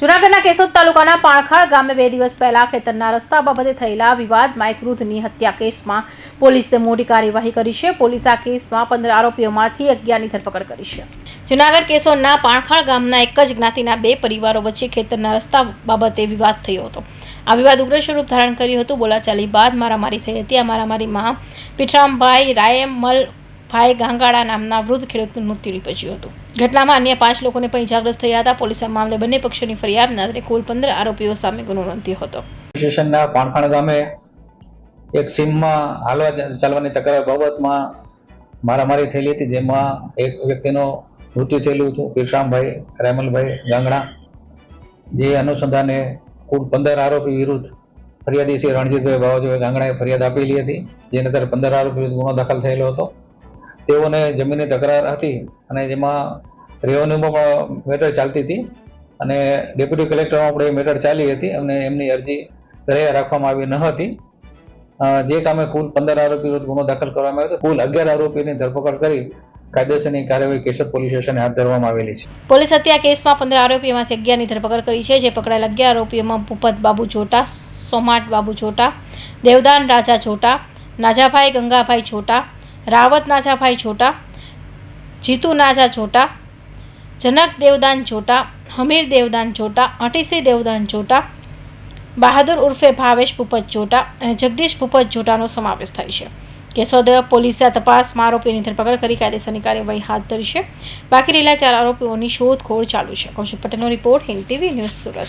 જૂનાગઢના કેશોદ તાલુકાના પાણખાળ ગામે બે દિવસ પહેલા ખેતરના રસ્તા બાબતે થયેલા વિવાદમાં એક વૃદ્ધની હત્યા કેસમાં પોલીસે મોટી કાર્યવાહી કરી છે. પોલીસ આ કેસમાં પંદર આરોપીઓમાંથી અગિયારની ધરપકડ કરી છે. જૂનાગઢ કેશોદના પાણખાળ ગામના એક જ જ્ઞાતિના બે પરિવારો વચ્ચે ખેતરના રસ્તા બાબતે વિવાદ થયો હતો. આ વિવાદ ઉગ્ર સ્વરૂપ ધારણ કર્યું હતું. બોલાચાલી બાદ મારામારી થઈ હતી. આ મારામારીમાં પીઠરામભાઈ રાયમલ ભાઈ ગાંગાડા નામના વૃદ્ધ ખેડૂતનું મૃત્યુ નીપજ્યું હતું. ઘટનામાં અન્ય પાંચ લોકોને પણ ઇજાગ્રસ્ત થયા હતા. પોલીસે મામલે બંને પક્ષોની ફરિયાદના આધારે કુલ પંદર આરોપીઓ સામે ગુનો નોંધ્યો હતો. સ્ટેશનના પાણખાણ ગામે એક સીમમાં હાલવા ચાલવાની તકરાર બાબતમાં મારામારી થયેલી હતી, જેમાં એક વ્યક્તિનું મૃત્યુ થયેલું હતું પીરશામભાઈ રેમલભાઈ ગાંગણા, જે અનુસંધાને કુલ પંદર આરોપી વિરુદ્ધ ફરિયાદી શ્રી રણજીતભાઈ બાવાજીભાઈ ગાંગણાએ ફરિયાદ આપેલી હતી. જેને ત્યારે પંદર આરોપી વિરુદ્ધ ગુનો દાખલ થયેલો હતો. તેઓને જમીનની તકરાર હતી અને જેમાં રેવન્યુમાં પણ મેટર ચાલતી હતી અને ડેપ્યુટી કલેક્ટરમાં પણ એ મેટર ચાલી હતી અને એમની અરજી દરિયા રાખવામાં આવી ન હતી. જે કામે કુલ પંદર આરોપી વિરુદ્ધ ગુનો દાખલ કરવામાં આવ્યો હતો. કુલ અગિયાર આરોપીની ધરપકડ કરી કાયદેસરની કાર્યવાહી કેશોદ પોલીસ સ્ટેશને હાથ ધરવામાં આવેલી છે. પોલીસ હત્યા કેસમાં પંદર આરોપીઓમાંથી અગિયારની ધરપકડ કરી છે, જે પકડાયેલ અગિયાર આરોપીઓમાં ભૂપત બાબુ જોટા સોમાટ બાબુ જોટા દેવદાન રાજા જોટા નાજાભાઈ ગંગાભાઈ છોટા રાવત નાજાભાઈ છોટા, જીતુ નાજા છોટા, જનક દેવદાન છોટા, હમીર દેવદાન છોટા, અટીસી દેવદાન છોટા, બહાદુર ઉર્ફે ભાવેશ પુપત જોટા અને જગદીશ પુપત જોટાનો સમાવેશ થાય છે. કેશોદ પોલીસે આ તપાસમાં આરોપીની ધરપકડ કરી કાયદેસરની કાર્યવાહી હાથ ધરી છે. બાકી રહેલા ચાર આરોપીઓની શોધખોળ ચાલુ છે. કૌશિક પટેલનો report Hind TV news Surat.